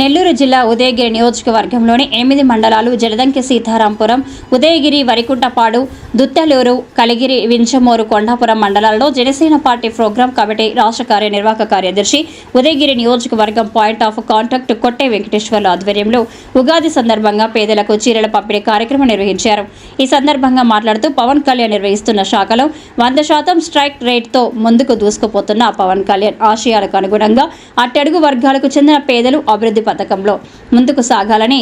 నెల్లూరు జిల్లా ఉదయగిరి నియోజకవర్గంలోని ఎనిమిది మండలాలు జలదంకి సీతారాంపురం ఉదయగిరి వరికుంటపాడు దుత్తలూరు కలిగిరి వించమూరు కొండాపురం మండలాల్లో జనసేన పార్టీ ప్రోగ్రాం కమిటీ రాష్ట్ర కార్యనిర్వాహక కార్యదర్శి ఉదయగిరి నియోజకవర్గం పాయింట్ ఆఫ్ కాంటాక్ట్ కొట్టే వెంకటేశ్వర్ల ఆధ్వర్యంలో ఉగాది సందర్భంగా పేదలకు చీరల పంపిణీ కార్యక్రమం నిర్వహించారు. ఈ సందర్భంగా మాట్లాడుతూ పవన్ కళ్యాణ్ నిర్వహిస్తున్న శాఖలో వంద శాతం స్ట్రైక్ రేట్తో ముందుకు దూసుకుపోతున్న పవన్ కళ్యాణ్ ఆశయాలకు అనుగుణంగా అట్టడుగు వర్గాలకు చెందిన పేదలు అభివృద్ధి పథకంలో ముందుకు సాగాలని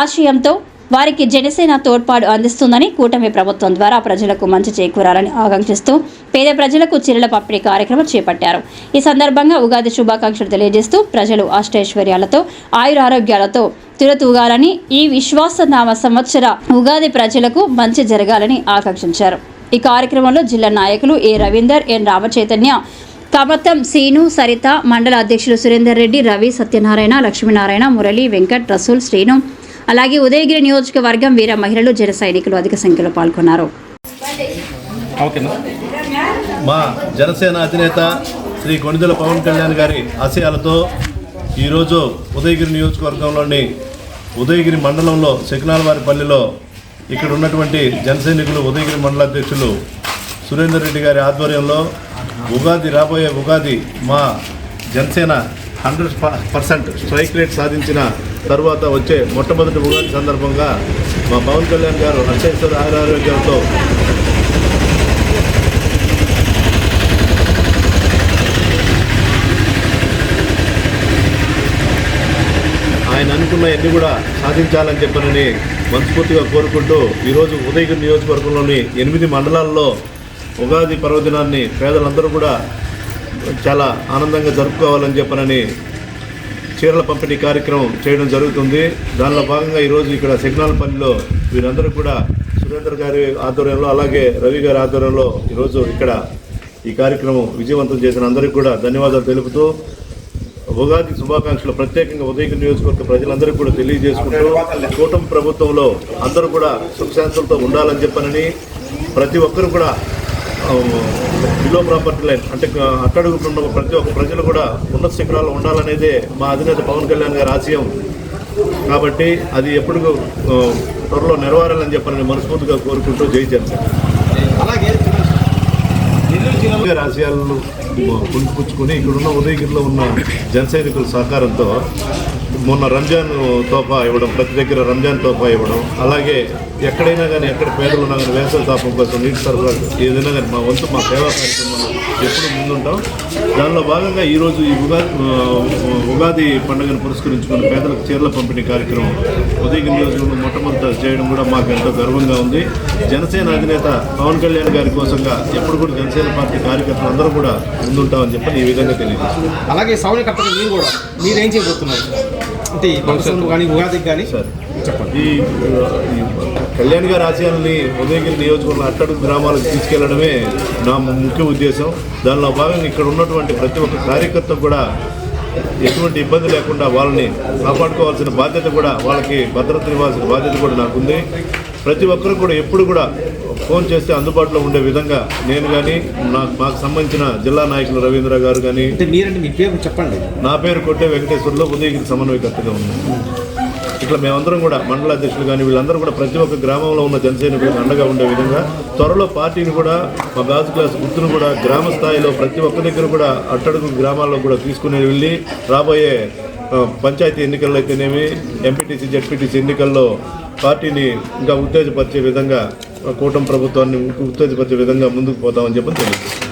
ఆశయంతో వారికి జనసేన తోడ్పాటు అందిస్తుందని కూటమి ప్రభుత్వం ద్వారా ప్రజలకు మంచి చేకూరాలని ఆకాంక్షిస్తూ పేద ప్రజలకు చీరల పంపిణీ కార్యక్రమం చేపట్టారు. ఈ సందర్భంగా ఉగాది శుభాకాంక్షలు తెలియజేస్తూ ప్రజలు అష్టైశ్వర్యాలతో ఆయురారోగ్యాలతో తిరతూగాలని ఈ విశ్వాసనామ సంవత్సర ఉగాది ప్రజలకు మంచి జరగాలని ఆకాంక్షించారు. ఈ కార్యక్రమంలో జిల్లా నాయకులు ఏ రవీందర్ ఎన్ రామచైతన్య తమతం సీను సరిత మండల అధ్యక్షులు సురేందర్ రెడ్డి రవి సత్యనారాయణ లక్ష్మీనారాయణ మురళి వెంకట్ రసూల్ శ్రీను. అలాగే ఉదయగిరి నియోజకవర్గం వీర మహిళలు జన సైనికులు అధిక సంఖ్యలో పాల్గొన్నారు. మా జనసేన అధినేత శ్రీ కొణిదెల పవన్ కళ్యాణ్ గారి ఆశయాలతో ఈరోజు ఉదయగిరి నియోజకవర్గంలోని ఉదయగిరి మండలంలో శకినాలవారిపల్లిలో ఇక్కడ ఉన్నటువంటి జనసైనికులు ఉదయగిరి మండల అధ్యక్షులు సురేందర్ రెడ్డి గారి ఆధ్వర్యంలో ఉగాది రాబోయే ఉగాది మా Janasena hundred percent strike rate సాధించిన తర్వాత వచ్చే మొట్టమొదటి ఉగాది సందర్భంగా మా పవన్ కళ్యాణ్ గారు అత్యవసర ఆయురారోగ్యంతో ఆయన అనుకున్న ఎన్ని కూడా సాధించాలని చెప్పనని మనస్ఫూర్తిగా కోరుకుంటూ ఈరోజు ఉదయగిరి నియోజకవర్గంలోని ఎనిమిది మండలాల్లో ఉగాది పర్వదినాన్ని పేదలందరూ కూడా చాలా ఆనందంగా జరుపుకోవాలని చెప్పనని చీరల పంపిణీ కార్యక్రమం చేయడం జరుగుతుంది. దానిలో భాగంగా ఈరోజు ఇక్కడ సిగ్నల్ పనిలో వీరందరూ కూడా సురేందర్ గారి ఆధ్వర్యంలో అలాగే రవి గారి ఆధ్వర్యంలో ఈరోజు ఇక్కడ ఈ కార్యక్రమం విజయవంతం చేసిన అందరికీ కూడా ధన్యవాదాలు తెలుపుతూ ఉగాది శుభాకాంక్షలు ప్రత్యేకంగా ఉదయం నియోజకవర్గ ప్రజలందరికీ కూడా తెలియజేసుకుంటూ కూటమి ప్రభుత్వంలో అందరూ కూడా సుఖశాంతులతో ఉండాలని చెప్పనని ప్రతి ఒక్కరు కూడా బిలో ప్రాపర్టీ లైన్ అంటే అట్టడుగుతున్న ప్రతి ఒక్క ప్రజలు కూడా ఉన్నత శిఖరాల్లో ఉండాలనేదే మా అధినేత పవన్ కళ్యాణ్ గారి ఆశయం. కాబట్టి అది ఎప్పుడు త్వరలో నెరవేరాలని చెప్పనని మనస్ఫూర్తిగా కోరుకుంటూ జై జనసేన. అలాగే ఆశయాలను పుంజుపుచ్చుకొని ఇక్కడున్న ఉదయగిరిలో ఉన్న జన సైనికుల సహకారంతో మొన్న రంజాన్ తోఫా ఇవ్వడం ప్రతి దగ్గర రంజాన్ తోఫా ఇవ్వడం అలాగే ఎక్కడైనా కానీ ఎక్కడ పేదలు ఉన్నా కానీ వేసవి తాపం కోసం నీటి సరఫరా ఏదైనా కానీ మా వంతు మా సేవా కార్యక్రమంలో ఎప్పుడు ముందుంటాం దానిలో భాగంగా ఈరోజు ఈ ఉగాది ఉగాది పండుగను పురస్కరించుకుని పేదలకు చీరల పంపిణీ కార్యక్రమం ఉదయగిరి నియోజకవర్గంలో మొట్టమొదట చేయడం కూడా మాకు ఎంతో గర్వంగా ఉంది. జనసేన అధినేత పవన్ కళ్యాణ్ గారి కోసంగా ఎప్పుడు కూడా జనసేన పార్టీ కార్యకర్తలు అందరూ కూడా ముందుంటామని చెప్పి ఈ విధంగా తెలియజేస్తున్నాం. అలాగే సౌనికర్తలు మీరు కూడా మీరేం చేయబోతున్నారు? అంటే కానీ ఉగాదికి కానీ? సార్. ఈ ఈ కళ్యాణ్ గారి ఆశయాల్ని ఉదయగిరి నియోజకవర్గం అట్టడుగు గ్రామాలకు తీసుకెళ్ళడమే నా ముఖ్య ఉద్దేశం. దానిలో భాగంగా ఇక్కడ ఉన్నటువంటి ప్రతి ఒక్క కార్యకర్త కూడా ఎటువంటి ఇబ్బంది లేకుండా వాళ్ళని కాపాడుకోవాల్సిన బాధ్యత కూడా వాళ్ళకి భద్రత ఇవ్వాల్సిన బాధ్యత కూడా నాకుంది. ప్రతి ఒక్కరు కూడా ఎప్పుడు కూడా ఫోన్ చేస్తే అందుబాటులో ఉండే విధంగా నేను కానీ నాకు మాకు సంబంధించిన జిల్లా నాయకులు రవీంద్ర గారు కానీ మీ పేరు చెప్పండి. నా పేరు కొట్టే వెంకటేశ్వర్లో ఉదయగిరి సమన్వయకర్తగా ఉన్నాను. ఇట్లా మేమందరం కూడా మండల అధ్యక్షులు కానీ వీళ్ళందరూ కూడా ప్రతి ఒక్క గ్రామంలో ఉన్న జనసైనికులకు అండగా ఉండే విధంగా త్వరలో పార్టీని కూడా మా గాజు క్లాస్ గుర్తును కూడా గ్రామ స్థాయిలో ప్రతి ఒక్క దగ్గర కూడా అట్టడుగు గ్రామాల్లో కూడా తీసుకుని వెళ్ళి రాబోయే పంచాయతీ ఎన్నికల్లో అయితేనేమి ఎంపీటీసీ జెడ్పీటీసీ ఎన్నికల్లో పార్టీని ఇంకా ఉత్తేజపరిచే విధంగా కూటమి ప్రభుత్వాన్ని ఉత్తేజపరిచే విధంగా ముందుకు పోతామని చెప్పి తెలియజేస్తున్నాను